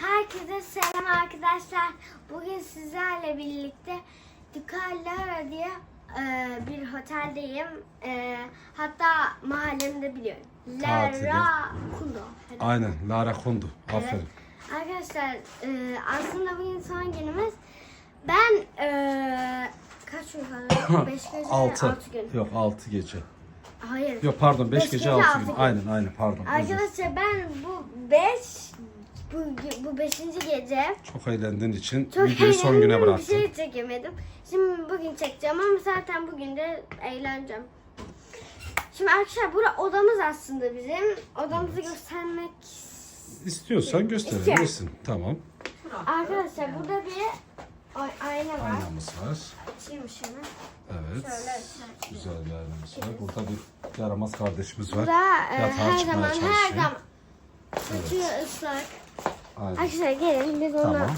Herkese selam arkadaşlar. Bugün sizlerle birlikte Ducalara diye e, bir oteldeyim. E, hatta mahallemde biliyorum. Lara Kundo. Aynen Lara Kundu. Aferin. Arkadaşlar e, aslında bugün son günümüz. Ben e, kaç gün kaldı? 5 gece 6. 6 gün. Yok 6 gece. Hayır. Yok pardon 5 Beş gece gece, 6 altı gün. gün. Aynen aynen pardon. Arkadaşlar ben bu 5 bu, bu beşinci gece Çok eğlendiğin için Çok videoyu son güne bıraktın. Bir şey çekemedim. Şimdi bugün çekeceğim ama zaten bugün de eğleneceğim. Şimdi arkadaşlar bura odamız aslında bizim. Odamızı göstermek İstiyorsan gösterebilirsin. Tamam. Arkadaşlar burada bir ay- ayna var. Aynamız var. Açayım şunu. Evet. Şöyle. Güzel bir aynamız var. Burada bir yaramaz kardeşimiz var. Burada e, Yatağa her zaman her zaman saçı ıslak. Aynen. Arkadaşlar gelin biz onu. Tamam.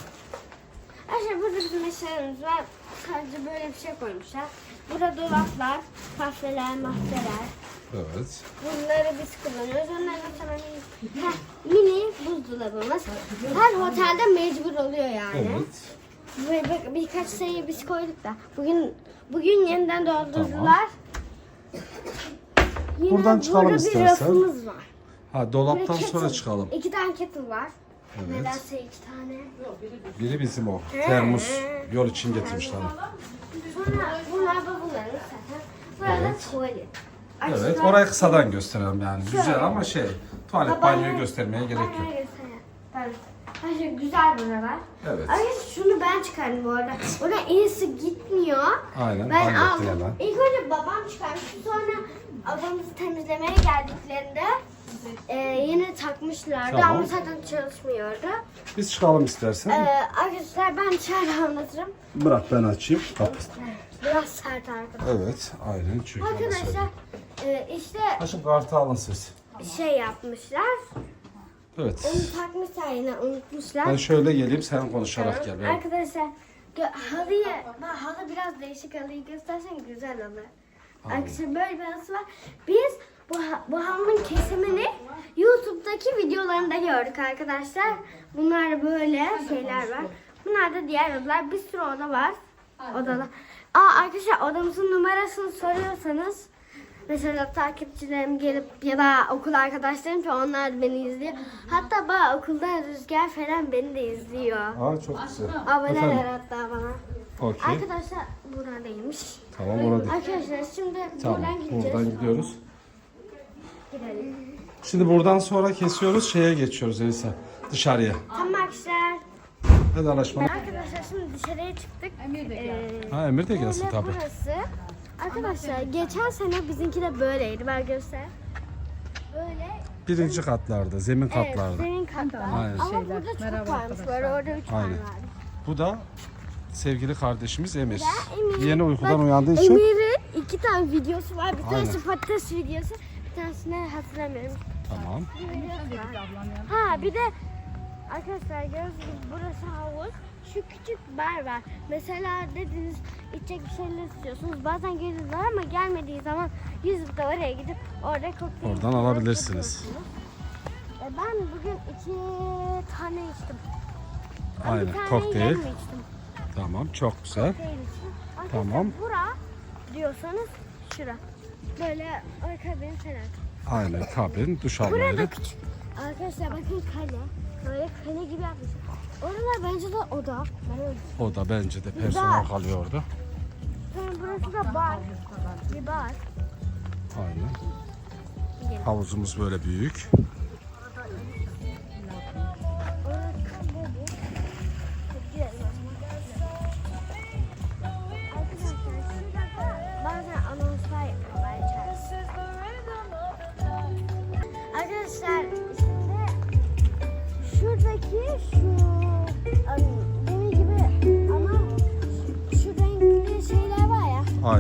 Arkadaşlar burada bizim eşyalarımız var. Sadece böyle bir şey koymuşlar. Burada dolaplar, kahveler, mahveler. Evet. Bunları biz kullanıyoruz. Onların sana mini, buzdolabımız. Her otelde mecbur oluyor yani. Evet. Ve bak- birkaç sayı biz koyduk da. Bugün bugün yeniden doldurdular. Yine Buradan çıkalım burada istersen. bir rafımız var. Ha dolaptan sonra çıkalım. İki tane kettle var. Evet. Nedense iki tane. Biri bizim o. Termos. Yol için getirmişler. Sonra bunlar bavullarımız zaten. Burada Evet. tuvalet. Evet. Orayı kısadan gösterelim yani. Güzel ama şey. Tuvalet Baba- banyoyu göstermeye gerek yok. Banyoyu göstereyim. Ben. Güzel buralar. Evet. Ay şunu ben çıkardım bu arada. En iyisi gitmiyor. Aynen. Ben hallettin aldım. hemen. İlk önce babam çıkarmıştı. Sonra adamızı temizlemeye geldiklerinde e, yine takmışlardı Tamam. ama zaten çalışmıyordu. Biz çıkalım istersen. E, arkadaşlar ben dışarıda anlatırım. Bırak ben açayım. Kapı. Biraz sert arkadaşlar. Evet. Aynen. Çünkü Arkadaşlar e, işte Aşkım kartı alın siz. şey yapmışlar. Evet. Onu takmışlar yine unutmuşlar. Ben şöyle geleyim sen konuşarak gel. Ben- Arkadaşlar gö- halıyı, bak halı biraz değişik halıyı göstersen güzel halı. Arkadaşlar böyle bir halısı var. Biz bu, bu halının kesimini YouTube'daki videolarında gördük arkadaşlar. Bunlar böyle şeyler var. Bunlar da diğer odalar. Bir sürü oda var. Odalar. Aa arkadaşlar odamızın numarasını soruyorsanız Mesela takipçilerim gelip ya da okul arkadaşlarım ki onlar beni izliyor. Hatta bana okulda Rüzgar falan beni de izliyor. Aa çok güzel. Aboneler Efendim? hatta bana. Okey. Arkadaşlar buradaymış. Tamam orada. Arkadaşlar şimdi Tamam. buradan gideceğiz. Buradan gidiyoruz. Gidelim. Şimdi buradan sonra kesiyoruz. Şeye geçiyoruz Elisa. Dışarıya. Tamam arkadaşlar. Hadi anlaşma. Arkadaşlar şimdi dışarıya çıktık. Ee, Ha Emir de gelsin böyle tabii. burası. Arkadaşlar geçen sene bizimki de böyleydi. Ben göster. Böyle Birinci katlarda, zemin evet, katlarda. zemin katlar. Aynen. Ama burada çok varmış. Böyle orada üç tane Aynen. Bu da sevgili kardeşimiz Emir. Emir. Yeni uykudan Bak, uyandığı için Emir'in iki tane videosu var. Bir tanesi patates videosu. Tanesini hatırlamıyorum. tamam. Ha bir de arkadaşlar gördüğünüz gibi burası havuz. Şu küçük bar var. Mesela dediniz içecek bir şeyler istiyorsunuz. Bazen geliyorlar ama gelmediği zaman yüzüp de oraya gidip orada kokteyl Oradan alabilirsiniz. E, ben bugün iki tane içtim. Ama Aynen, Bir tane kokteyl. yarım içtim. Tamam çok güzel. Kokteyl içtim. Tamam. Bura diyorsanız şura. Böyle arka benim falan. Aynen kabin, duş alma Burada küçük. Arkadaşlar bakın kale. Böyle kale gibi yapmışlar. Oralar bence de oda. Ben öyle O da bence de personel kalıyor orada. Sonra burası da bar. Bir bar. Aynen. Havuzumuz böyle büyük.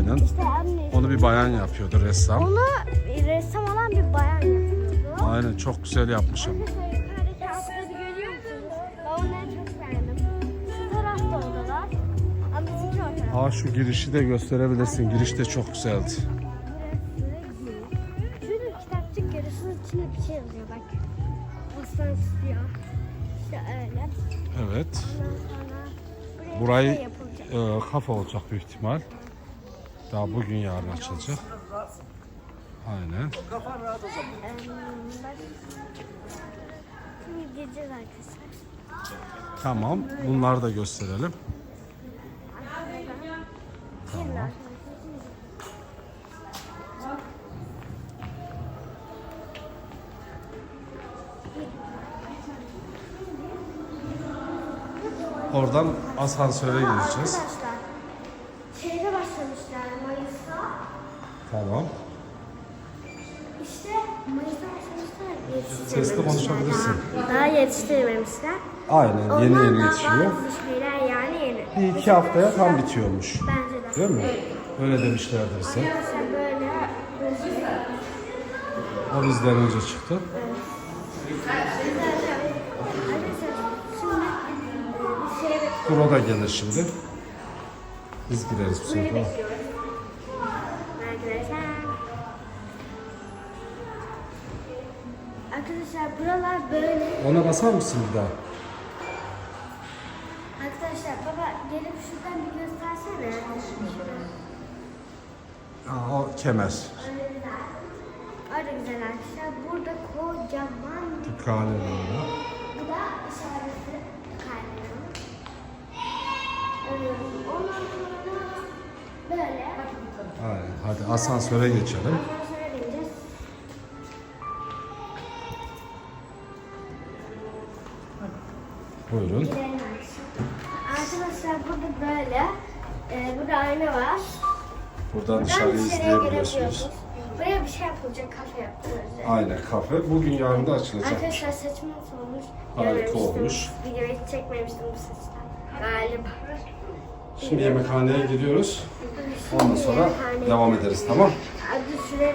Aynen. İşte anne. Onu bir bayan yapıyordu ressam. Onu ressam olan bir bayan yapıyordu. Aynen çok güzel yapmış ama. Arkadaşlar yukarıdaki görüyor musunuz? Ben onları çok beğendim. Şu tarafta odalar. Ama bizimki o taraf. Aa şu girişi de gösterebilirsin. Giriş de çok güzeldi. Şurada kitapçık görüyorsunuz içinde bir şey yazıyor bak. Basmak istiyor. Evet. Ondan sonra buraya Burayı şey yapılacak. e, kafe olacak büyük ihtimal. Daha bugün yarın açılacak. Aynen. Bak- Şimdi gideceğiz arkadaşlar. Tamam. Bunları da gösterelim. Arkadaşlar. Oradan asansöre gideceğiz. Arkadaşlar şeyde başlamışlar Mayıs'ta. Tamam. İşte Mayıs'ta başlamışlar. yetiştirmemişler Sesli konuşabilirsin. Daha, yetiştirmemişler. Aynen. Yeni Ondan yeni daha yetişiyor. Bazı şeyler yani yeni. Bir iki haftaya tam bitiyormuş. Bence de. Değil mi? Öyle demişlerdi bize. Böyle O bizden önce çıktı. Şey Dur o da gelir şimdi. Biz gireriz bu sefer. Buralar böyle. Ona basar mısın bir daha? Arkadaşlar baba gelip şuradan bir göstersene. Aa, o kemer. Öyle güzel. Öyle güzel arkadaşlar. Burada kocaman bir Kale böyle. bu da işareti. Ee, Ondan sonra böyle. Aynen. Hadi asansöre geçelim. Buyurun. Arkadaşlar. Burada böyle. Ee, burada ayna var. Buradan Buradan dışarıyı izleyebiliyorsunuz. Buraya bir şey yapılacak, kafe yani. Aynen kafe. Bugün yarın da açılacak. Arkadaşlar saçım nasıl olmuş? Harika olmuş. Videoyu çekmemiştim bu saçtan. Galiba. Şimdi yemekhaneye gidiyoruz. Ondan sonra devam ederiz tamam? Hadi şuraya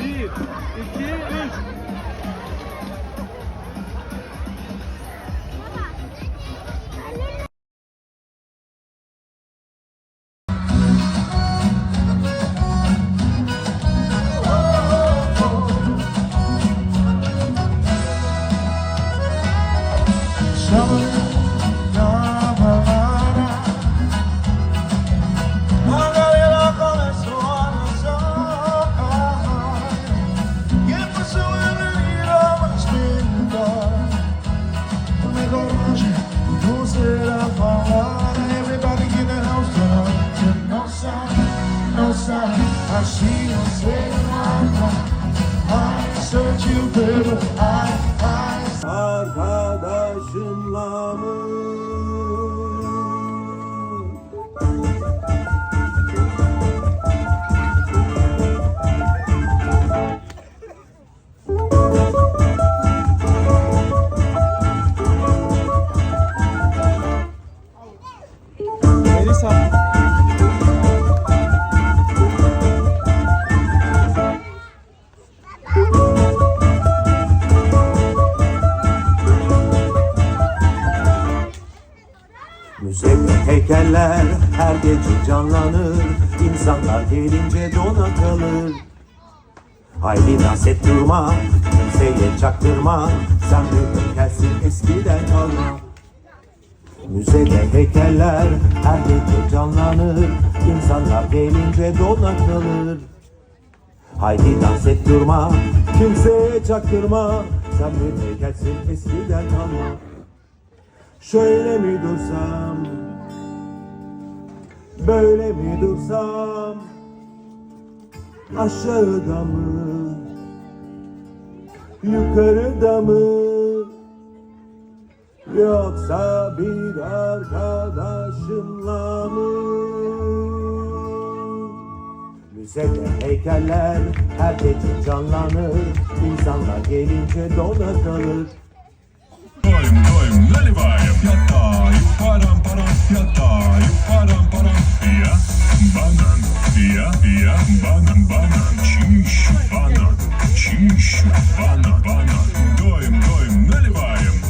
Bir, iki, üç. Heykeller her gece canlanır İnsanlar gelince dona kalır Haydi dans et durma Kimseye çaktırma Sen bir heykelsin eskiden kalma. Müzede heykeller her gece canlanır İnsanlar gelince dona kalır Haydi dans et durma Kimseye çaktırma Sen bir heykelsin eskiden kalma. Şöyle mi dursam Böyle mi dursam Aşağıda mı Yukarıda mı Yoksa bir arkadaşımla mı Müzede heykeller her gece canlanır İnsanlar gelince dona kalır Doym doym lalibayım Yatta yuparam param ятаю, парам-парам. Я банан, я, я банан, банан. Чищу банан, чищу банан, банан. Доим, доим, наливаем.